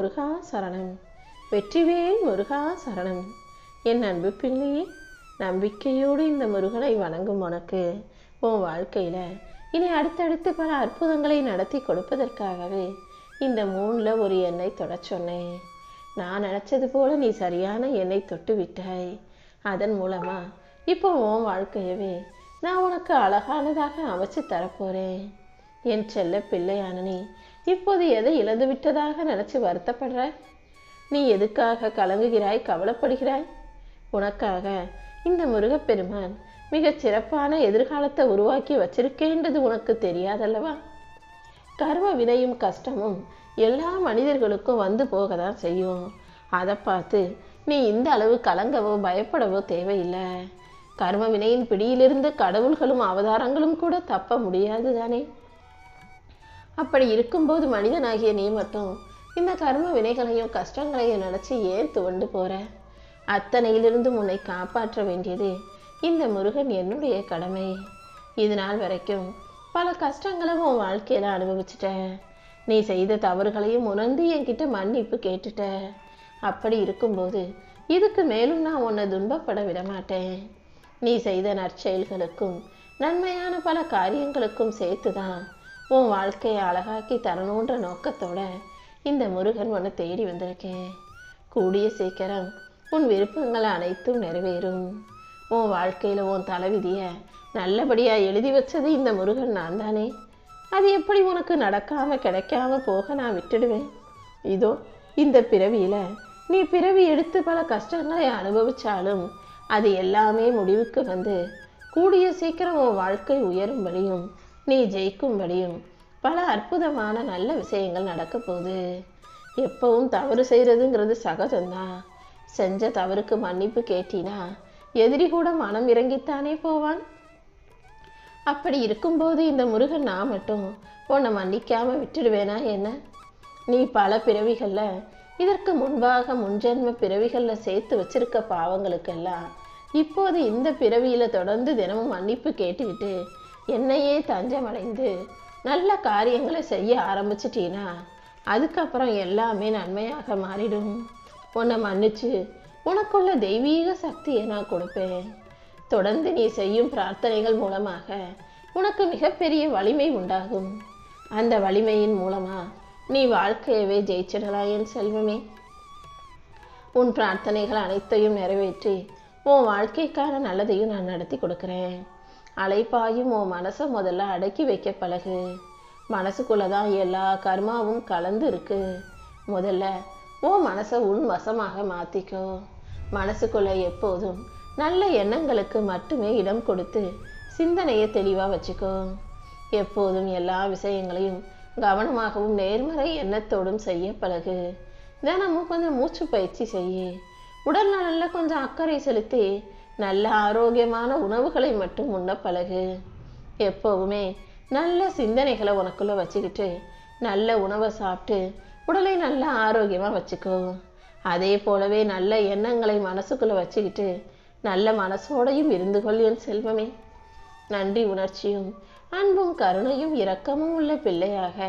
முருகா சரணம். வெற்றிவேல் முருகா சரணம். என் அன்பு பிள்ளையே நம்பிக்கையோடு இந்த முருகனை வணங்கும் உனக்கு. உன் வாழ்க்கையில் இனி அடுத்தடுத்து பல அற்புதங்களை நடத்தி கொடுப்பதற்காகவே இந்த மூணில் ஒரு எண்ணெய் தொட சொன்னேன். நான் நினச்சது போல நீ சரியான எண்ணெய் தொட்டு விட்டாய். அதன் மூலமா இப்போ உன் வாழ்க்கையவே நான் உனக்கு அழகானதாக அமைச்சு தரப்போகிறேன் என் செல்ல பிள்ளையான நீ இப்போது எதை இழந்து விட்டதாக நினச்சி வருத்தப்படுற நீ எதுக்காக கலங்குகிறாய் கவலைப்படுகிறாய்? உனக்காக இந்த முருகப்பெருமான் மிகச் சிறப்பான எதிர்காலத்தை உருவாக்கி வச்சிருக்கேன்றது உனக்கு தெரியாதல்லவா? கர்ம வினையும் கஷ்டமும் எல்லா மனிதர்களுக்கும் வந்து போக தான் செய்யும். அதை பார்த்து நீ இந்த அளவு கலங்கவோ பயப்படவோ தேவையில்லை. கர்ம வினையின் பிடியிலிருந்து கடவுள்களும் அவதாரங்களும் கூட தப்ப முடியாது தானே? அப்படி இருக்கும்போது மனிதனாகிய நீ மட்டும் இந்த கர்ம வினைகளையும் கஷ்டங்களையும் நினச்சி ஏன் துவண்டு போற? அத்தனையிலிருந்து உன்னை காப்பாற்ற வேண்டியது இந்த முருகன் என்னுடைய கடமை. இது நாள் வரைக்கும் பல கஷ்டங்களும் உன் வாழ்க்கையில் அனுபவிச்சிட்ட. நீ செய்த தவறுகளையும் உணர்ந்து என்கிட்ட மன்னிப்பு கேட்டுட்ட. அப்படி இருக்கும்போது இதுக்கு மேலும் நான் உன்னை துன்பப்பட விடமாட்டேன். நீ செய்த நற்செயல்களுக்கும் நன்மையான பல காரியங்களுக்கும் சேர்த்து தான் உன் வாழ்க்கையை அழகாக்கி தரணுன்ற நோக்கத்தோட இந்த முருகன் உன்னை தேடி வந்திருக்கேன். கூடிய சீக்கிரம் உன் விருப்பங்கள் அனைத்தும் நிறைவேறும். உன் வாழ்க்கையில் உன் தலைவிதியை நல்லபடியாக எழுதி வச்சது இந்த முருகன் நான் தானே. அது எப்படி உனக்கு நடக்காமல் கிடைக்காம போக நான் விட்டுடுவேன்? இதோ இந்த பிறவியில் நீ பிறவி எடுத்து பல கஷ்டங்களை அனுபவித்தாலும் அது எல்லாமே முடிவுக்கு வந்து கூடிய சீக்கிரம் உன் வாழ்க்கை உயரும்படியும் நீ ஜெயிக்கும்படியும் பல அற்புதமான நல்ல விஷயங்கள் நடக்க போகுது. எப்பவும் தவறு செய்கிறதுங்கிறது சகஜம்தான். செஞ்ச தவறுக்கு மன்னிப்பு கேட்டினா எதிரி கூட மனம் இறங்கித்தானே போவான். அப்படி இருக்கும்போது இந்த முருகன் நான் மட்டும் உன்னை மன்னிக்காம விட்டுடுவேனா என்ன? நீ பல பிறவிகளில் இதற்கு முன்பாக முன்ஜென்ம பிறவிகளில் சேர்த்து வச்சிருக்க பாவங்களுக்கெல்லாம் இப்போது இந்த பிறவியில் தொடர்ந்து தினமும் மன்னிப்பு கேட்டுக்கிட்டு என்னையே தஞ்சமடைந்து நல்ல காரியங்களை செய்ய ஆரம்பிச்சிட்டீனா அதுக்கப்புறம் எல்லாமே நன்மையாக மாறிடும். உன்னை மன்னிச்சு உனக்குள்ள தெய்வீக சக்தியை நான் கொடுப்பேன். தொடர்ந்து நீ செய்யும் பிரார்த்தனைகள் மூலமாக உனக்கு மிகப்பெரிய வலிமை உண்டாகும். அந்த வலிமையின் மூலமா நீ வாழ்க்கையவே ஜெயிச்சிடலாம் என் செல்வமே. உன் பிரார்த்தனைகள் அனைத்தையும் நிறைவேற்றி உன் வாழ்க்கைக்கான நல்லதையும் நான் நடத்தி கொடுக்குறேன். அலைப்பாயும் உன் மனசை முதல்ல அடக்கி வைக்க பழகு. மனசுக்குள்ள தான் எல்லா கர்மாவும் கலந்து இருக்கு முதல்ல உன் மனசை உன் வசமாக மாற்றிக்கோ மனசுக்குள்ள எப்போதும் நல்ல எண்ணங்களுக்கு மட்டுமே இடம் கொடுத்து சிந்தனையை தெளிவாக வச்சுக்கோ. எப்போதும் எல்லா விஷயங்களையும் கவனமாகவும் நேர்மறை எண்ணத்தோடும் செய்ய பழகு. தினமும் கொஞ்சம் மூச்சு பயிற்சி செய்யு. உடல் நலனில் கொஞ்சம் அக்கறை செலுத்தி நல்ல ஆரோக்கியமான உணவுகளை மட்டும் உண்ண பழகு. எப்போவுமே நல்ல சிந்தனைகளை உனக்குள்ள வச்சுக்கிட்டு நல்ல உணவை சாப்பிட்டு உடலை நல்ல ஆரோக்கியமாக வச்சுக்கோ. அதே போலவே நல்ல எண்ணங்களை மனசுக்குள்ளே வச்சுக்கிட்டு நல்ல மனசோடையும் இருந்து கொள் என் செல்வமே. நன்றி உணர்ச்சியும் அன்பும் கருணையும் இரக்கமும் உள்ள பிள்ளையாக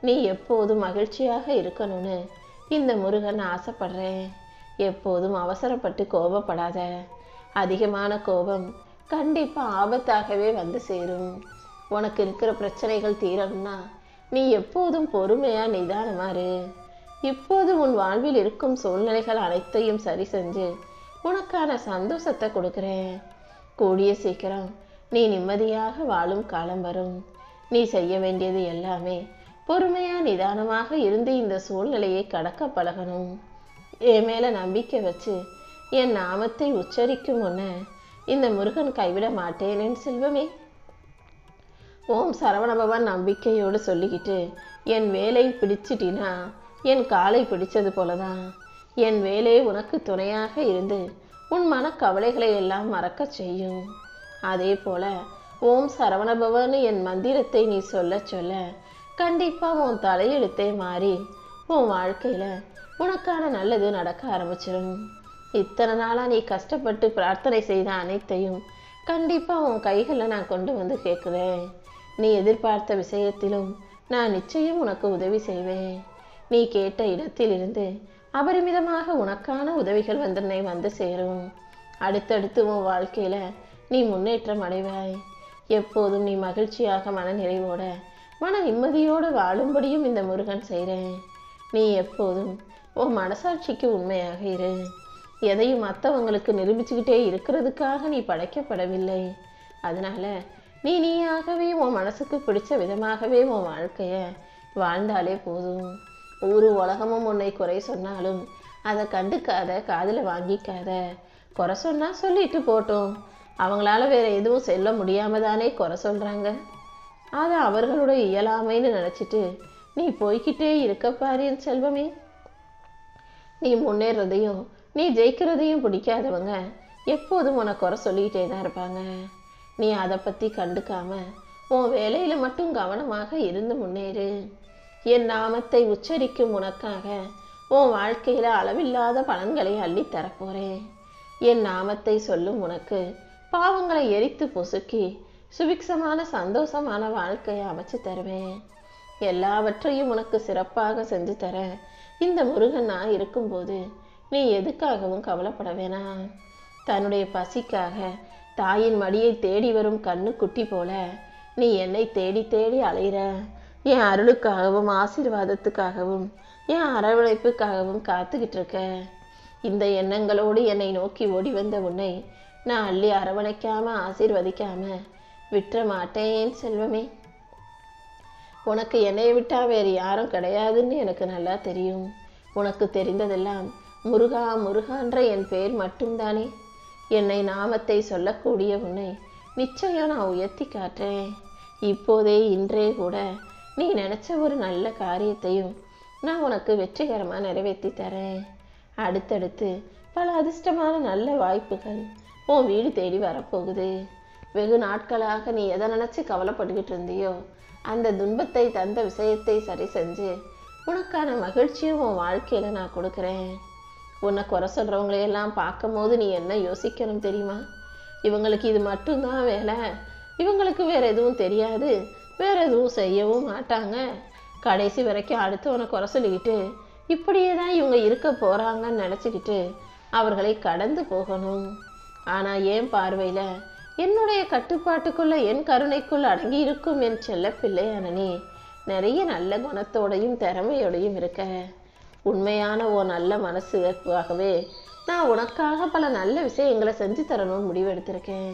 நீ எப்போதும் மகிழ்ச்சியாக இருக்கணும்னு இந்த முருகன் ஆசைப்படுறேன். எப்போதும் அவசரப்பட்டு கோபப்படாத. அதிகமான கோபம் கண்டிப்பாக ஆபத்தாகவே வந்து சேரும். உனக்கு இருக்கிற பிரச்சனைகள் தீரணும்னா நீ எப்போதும் பொறுமையாக நிதானமாறு இப்போது உன் வாழ்வில் இருக்கும் சூழ்நிலைகள் அனைத்தையும் சரி செஞ்சு உனக்கான சந்தோஷத்தை கொடுக்குறேன். கூடிய சீக்கிரம் நீ நிம்மதியாக வாழும் காலம் வரும். நீ செய்ய வேண்டியது எல்லாமே பொறுமையாக நிதானமாக இருந்து இந்த சூழ்நிலையை கடக்க பழகணும். என் மேலே நம்பிக்கை வச்சு என் நாமத்தை உச்சரிக்கும் முன்ன இந்த முருகன் கைவிட மாட்டேன் என் செல்வமே. ஓம் சரவணபவன் நம்பிக்கையோடு சொல்லிக்கிட்டு என் வேலை பிடிச்சிட்டினா என் காலை பிடிச்சது போலதான். என் வேலை உனக்கு துணையாக இருந்து உன் மனக்கவலைகளை எல்லாம் மறக்கச் செய்யும். அதே போல ஓம் சரவணபவன் என் மந்திரத்தை நீ சொல்ல சொல்ல கண்டிப்பா உன் தலையெழுத்தே மாறி உன் வாழ்க்கையில உனக்கான நல்லது நடக்க ஆரம்பிச்சிடும் இத்தனை நாளாக நீ கஷ்டப்பட்டு பிரார்த்தனை செய்த அனைத்தையும் கண்டிப்பாக உன் கைகளில் நான் கொண்டு வந்து கேட்குறேன். நீ எதிர்பார்த்த விஷயத்திலும் நான் நிச்சயம் உனக்கு உதவி செய்வேன். நீ கேட்ட இடத்திலிருந்து அபரிமிதமாக உனக்கான உதவிகள் வந்து வந்து சேரும். அடுத்தடுத்து உன் வாழ்க்கையில் நீ முன்னேற்றம் அடைவாய். எப்போதும் நீ மகிழ்ச்சியாக மன நிறைவோட மன நிம்மதியோடு வாழும்படியும் இந்த முருகன் செய்கிறேன் நீ எப்போதும் உன் மனசாட்சிக்கு உண்மையாக இரு. எதையும் மற்றவங்களுக்கு நிரூபிச்சுக்கிட்டே இருக்கிறதுக்காக நீ படைக்கப்படவில்லை. அதனால நீ நீயாகவே உன் மனசுக்கு பிடிச்ச விதமாகவே உன் வாழ்க்கையை வாழ்ந்தாலே போதும். ஒரு உலகமும் உன்னை குறை சொன்னாலும் அதை கண்டுக்காத காதில் வாங்கிக்காத. குறை சொன்னால் சொல்லிட்டு போட்டோம். அவங்களால வேற எதுவும் செல்ல முடியாமல் தானே குறை சொல்கிறாங்க அதை அவர்களோட இயலாமைன்னு நினச்சிட்டு நீ போய்க்கிட்டே இருக்க பாரு செல்வமே. நீ முன்னேறதையும் நீ ஜெயிக்கிறதையும் பிடிக்காதவங்க எப்போதும் உனக்கு குறை சொல்லிக்கிட்டே தான் இருப்பாங்க. நீ அதை பற்றி கண்டுக்காம உன் வேலையில் மட்டும் கவனமாக இருந்து முன்னேறு. என் நாமத்தை உச்சரிக்கும் உனக்காக உன் வாழ்க்கையில் அளவில்லாத பலன்களை அள்ளித் தரப்போகிறேன் என் நாமத்தை சொல்லும் உனக்கு பாவங்களை எரித்து பொசுக்கி சுபிக்ஷமான சந்தோஷமான வாழ்க்கையை அமைச்சு தருவேன். எல்லாவற்றையும் உனக்கு சிறப்பாக செஞ்சு தர இந்த முருகன் நான் இருக்கும்போது நீ எதுக்காகவும் கவலைப்பட வேணாம். தன்னுடைய பசிக்காக தாயின் மடியை தேடி வரும் கண்ணு குட்டி போல நீ என்னை தேடி தேடி அலைகிற என் அருளுக்காகவும் ஆசீர்வாதத்துக்காகவும் என் அரவணைப்புக்காகவும் காத்துக்கிட்டு இருக்க இந்த எண்ணங்களோடு என்னை நோக்கி ஓடி வந்த உன்னை நான் அள்ளி அரவணைக்காம ஆசீர்வதிக்காம விட்டுற மாட்டேன் செல்வமே. உனக்கு என்னை விட்டா வேறு யாரும் கிடையாதுன்னு எனக்கு நல்லா தெரியும். உனக்கு தெரிந்ததெல்லாம் முருகா முருகான்ற என் பெயர் மட்டும்தானே? என்னை நாமத்தை சொல்லக்கூடிய உன்னை நிச்சயம் நான் உயர்த்தி காட்டுறேன் இப்போதே இன்றே கூட நீ நினச்ச ஒரு நல்ல காரியத்தையும் நான் உனக்கு வெற்றிகரமாக நிறைவேற்றி தரேன். அடுத்தடுத்து பல அதிர்ஷ்டமான நல்ல வாய்ப்புகள் உன் வீடு தேடி வரப்போகுது. வெகு நாட்களாக நீ எதை நினச்சி கவலைப்பட்டுக்கிட்டு இருந்தியோ அந்த துன்பத்தை தந்த விஷயத்தை சரி செஞ்சு உனக்கான மகிழ்ச்சியும் உன் வாழ்க்கையில் நான் கொடுக்குறேன். உன்னை குறை சொல்கிறவங்களையெல்லாம் பார்க்கும்போது நீ என்ன யோசிக்கணும் தெரியுமா? இவங்களுக்கு இது மட்டும்தான் வேலை. இவங்களுக்கு வேறு எதுவும் தெரியாது. வேறு எதுவும் செய்யவும் மாட்டாங்க. கடைசி வரைக்கும் அடுத்தவனை குறை சொல்லிக்கிட்டு இப்படியே தான் இவங்க இருக்க போகிறாங்கன்னு நினச்சிக்கிட்டு அவர்களை கடந்து போகணும். ஆனால் என் பார்வையில் என்னுடைய கட்டுப்பாட்டுக்குள்ள என் கருணைக்குள் அடங்கி இருக்கும் என் செல்ல பிள்ளையான நிறைய நல்ல குணத்தோடையும் திறமையோடையும் இருக்க. உண்மையான ஓ நல்ல மனசு மனசுக்காகவே நான் உனக்காக பல நல்ல விஷயங்களை செஞ்சு தரணும்னு முடிவெடுத்திருக்கேன்.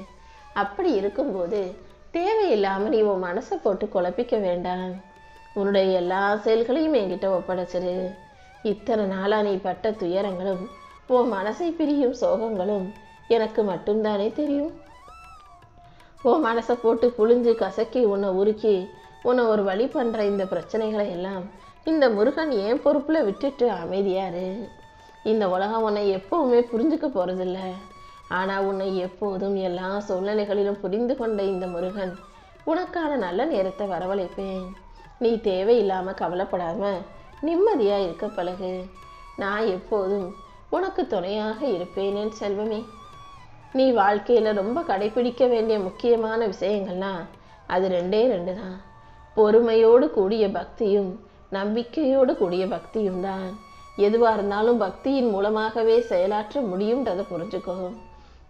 அப்படி இருக்கும்போது தேவையில்லாமல் நீ உன் மனசை போட்டு குழப்பிக்க வேண்டாம். உன்னுடைய எல்லா செயல்களையும் என்கிட்ட ஒப்படைச்சிரு. இத்தனை நாளாக நீ பட்ட துயரங்களும் உன் மனசை பிரியும் சோகங்களும் எனக்கு மட்டும்தானே தெரியும். உன் மனசை போட்டு புழிஞ்சு கசக்கி உன்னை உருக்கி உன்னை ஒரு வழி பண்ணுற இந்த பிரச்சனைகளை எல்லாம் இந்த முருகன் ஏன் பொறுப்பில் விட்டுட்டு அமைதியாரு இந்த உலகம் உன்னை எப்பவுமே புரிஞ்சுக்க போகிறதில்ல ஆனால் உன்னை எப்போதும் எல்லா சூழ்நிலைகளிலும் புரிந்து கொண்ட இந்த முருகன் உனக்கான நல்ல நேரத்தை வரவழைப்பேன். நீ தேவையில்லாமல் கவலைப்படாம நிம்மதியாக இருக்க பழகு. நான் எப்போதும் உனக்கு துணையாக இருப்பேன் என் செல்வமே. நீ வாழ்க்கையில் ரொம்ப கடைபிடிக்க வேண்டிய முக்கியமான விஷயங்கள்னா அது ரெண்டே ரெண்டு தான் பொறுமையோடு கூடிய பக்தியும் நம்பிக்கையோடு கூடிய பக்தியும் தான் எதுவாக இருந்தாலும் பக்தியின் மூலமாகவே செயலாற்ற முடியுன்றதை புரிஞ்சுக்கோ.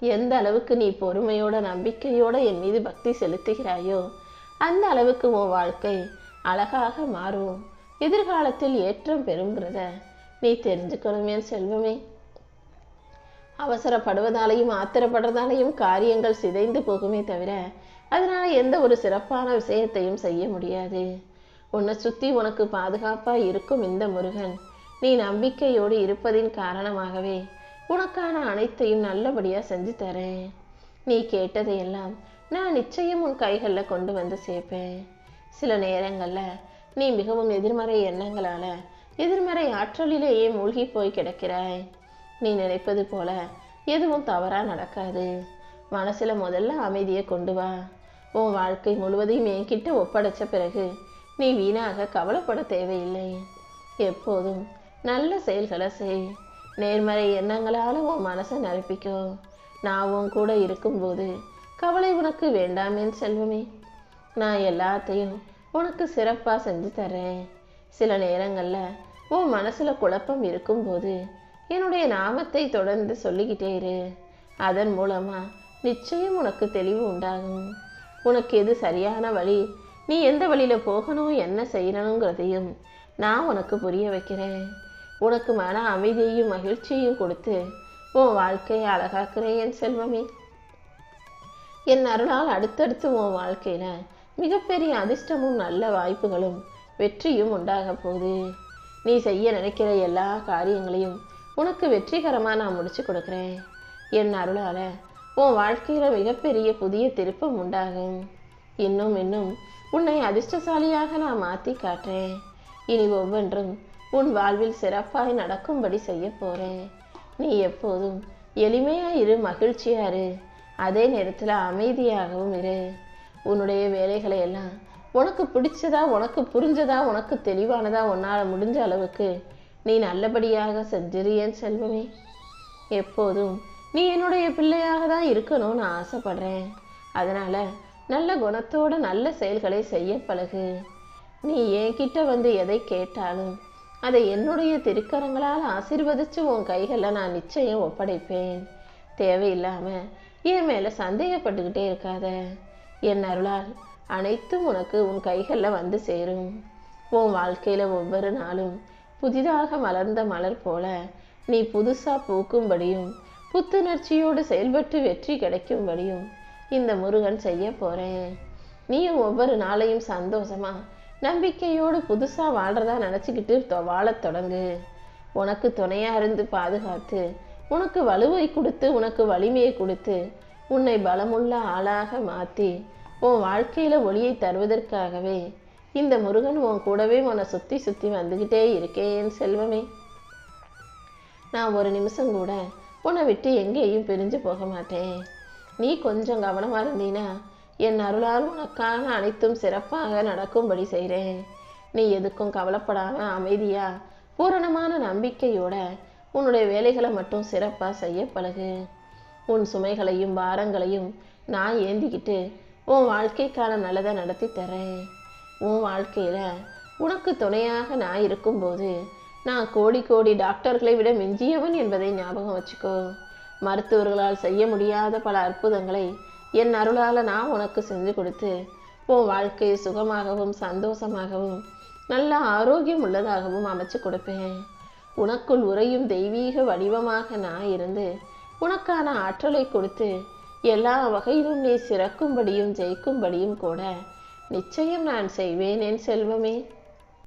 எந்த அளவுக்கு நீ பொறுமையோட நம்பிக்கையோட என் மீது பக்தி செலுத்துகிறாயோ அந்த அளவுக்கு உன் வாழ்க்கை அழகாக மாறும். எதிர்காலத்தில் ஏற்றம் பெறுங்கிறத நீ தெரிஞ்சுக்கணும் என் செல்வமே. அவசரப்படுவதாலையும் ஆத்திரப்படுறதாலையும் காரியங்கள் சிதைந்து போகுமே தவிர அதனால் எந்த ஒரு சிறப்பான விஷயத்தையும் செய்ய முடியாது. உன்னை சுற்றி உனக்கு பாதுகாப்பாக இருக்கும் இந்த முருகன். நீ நம்பிக்கையோடு இருப்பதின் காரணமாகவே உனக்கான அனைத்தையும் நல்லபடியாக செஞ்சு தரேன். நீ கேட்டதையெல்லாம் நான் நிச்சயம் உன் கைகளில் கொண்டு வந்து சேர்ப்பேன். சில நேரங்களில் நீ மிகவும் எதிர்மறை எண்ணங்களால எதிர்மறை ஆற்றலிலேயே மூழ்கி போய் கிடக்கிறாய். நீ நினைப்பது போல எதுவும் தவறாக நடக்காது. மனசில் முதல்ல அமைதியை கொண்டு வா. உன் வாழ்க்கை முழுவதையும் என்கிட்ட ஒப்படைச்ச பிறகு நீ வீணாக கவலைப்பட தேவையில்லை. எப்போதும் நல்ல செயல்களை செய். நேர்மறை எண்ணங்களால் உன் மனசை நிரப்பிக்கோ நான் உன் கூட இருக்கும்போது கவலை உனக்கு வேண்டாம் என் செல்வமே. நான் எல்லாத்தையும் உனக்கு சிறப்பாக செஞ்சு தரேன் சில நேரங்களில் உன் மனசில் குழப்பம் இருக்கும்போது என்னுடைய நாமத்தை தொடர்ந்து சொல்லிக்கிட்டே இரு. அதன் மூலமாக நிச்சயம் உனக்கு தெளிவு உண்டாகும். உனக்கு எது சரியான வழி நீ எந்த வழியில போகணும் என்ன செய்யணுங்கிறதையும் நான் உனக்கு புரிய வைக்கிறேன். உனக்கு மன அமைதியையும் மகிழ்ச்சியையும் கொடுத்து உன் வாழ்க்கையை அழகாக்குறேன் என் செல்வமே. என் அருளால் அடுத்தடுத்து உன் வாழ்க்கையில மிகப்பெரிய அதிர்ஷ்டமும் நல்ல வாய்ப்புகளும் வெற்றியும் உண்டாக போகுது. நீ செய்ய நினைக்கிற எல்லா காரியங்களையும் உனக்கு வெற்றிகரமாக நான் முடிச்சு கொடுக்குறேன். என் அருளால உன் வாழ்க்கையில மிகப்பெரிய புதிய திருப்பம் உண்டாகும். இன்னும் இன்னும் உன்னை அதிர்ஷ்டசாலியாக நான் மாற்றி காட்டுறேன். இனி ஒவ்வொன்றும் உன் வாழ்வில் சிறப்பாய் நடக்கும்படி செய்ய போகிறேன் நீ எப்போதும் எளிமையாக இரு மகிழ்ச்சியா இரு. அதே நேரத்தில் அமைதியாகவும் இரு. உன்னுடைய வேலைகளை எல்லாம் உனக்கு பிடிச்சதா உனக்கு புரிஞ்சதா உனக்கு தெளிவானதா உன்னால் முடிஞ்ச அளவுக்கு நீ நல்லபடியாக செஞ்சிரு செல்வமே. எப்போதும் நீ என்னுடைய பிள்ளையாக தான் இருக்கணும்னு ஆசைப்படுறேன். அதனால் நல்ல குணத்தோட நல்ல செயல்களை செய்ய பழகு. நீ என்கிட்ட வந்து எதை கேட்டாலும் அதை என்னுடைய திருக்கரங்களால் ஆசிர்வதித்து உன் கைகளில் நான் நிச்சயம் ஒப்படைப்பேன். தேவையில்லாம என் மேலே சந்தேகப்பட்டுக்கிட்டே இருக்காத. என் அருளால் அனைத்தும் உனக்கு உன் கைகளில் வந்து சேரும். உன் வாழ்க்கையில் ஒவ்வொரு நாளும் புதிதாக மலர்ந்த மலர் போல நீ புதுசாக பூக்கும்படியும் புத்துணர்ச்சியோடு செயல்பட்டு வெற்றி கிடைக்கும்படியும் இந்த முருகன் செய்ய போகிறேன் நீயும் ஒவ்வொரு நாளையும் சந்தோஷமா நம்பிக்கையோடு புதுசாக வாழ்கிறதா நினச்சிக்கிட்டு தொ- வாழத் தொடங்கு. உனக்கு துணையாக இருந்து பாதுகாத்து உனக்கு வலுவை கொடுத்து உனக்கு வலிமையை கொடுத்து உன்னை பலமுள்ள ஆளாக மாற்றி உன் வாழ்க்கையில் ஒளியை தருவதற்காகவே இந்த முருகன் உன் கூடவே உன்னை சுற்றி சுற்றி வந்துக்கிட்டே இருக்கேன் செல்வமே. நான் ஒரு நிமிஷம் கூட உன்னை விட்டு எங்கேயும் பிரிஞ்சு போக மாட்டேன். நீ கொஞ்சம் கவனமாக இருந்தீனா என் அருளால் உனக்கான அனைத்தும் சிறப்பாக நடக்கும்படி செய்கிறேன். நீ எதுக்கும் கவலைப்படாம அமைதியா பூரணமான நம்பிக்கையோட உன்னுடைய வேலைகளை மட்டும் சிறப்பாக செய்ய பழகு. உன் சுமைகளையும் பாரங்களையும் நான் ஏந்திக்கிட்டு உன் வாழ்க்கைக்கான நல்லதை நடத்தி தரேன் உன் வாழ்க்கையில் உனக்கு துணையாக நான் இருக்கும்போது நான் கோடி கோடி டாக்டர்களை விட மிஞ்சியவன் என்பதை ஞாபகம் வச்சுக்கோ. மருத்துவர்களால் செய்ய முடியாத பல அற்புதங்களை என் அருளால் நான் உனக்கு செஞ்சு கொடுத்து உன் வாழ்க்கையை சுகமாகவும் சந்தோஷமாகவும் நல்ல ஆரோக்கியம் உள்ளதாகவும் அமைச்சு கொடுப்பேன். உனக்குள் உறையும் தெய்வீக வடிவமாக நான் இருந்து உனக்கான ஆற்றலை கொடுத்து எல்லா வகையிலும் நீ சிறக்கும்படியும் ஜெயிக்கும்படியும் கூட நிச்சயம் நான் செய்வேன் என் செல்வமே.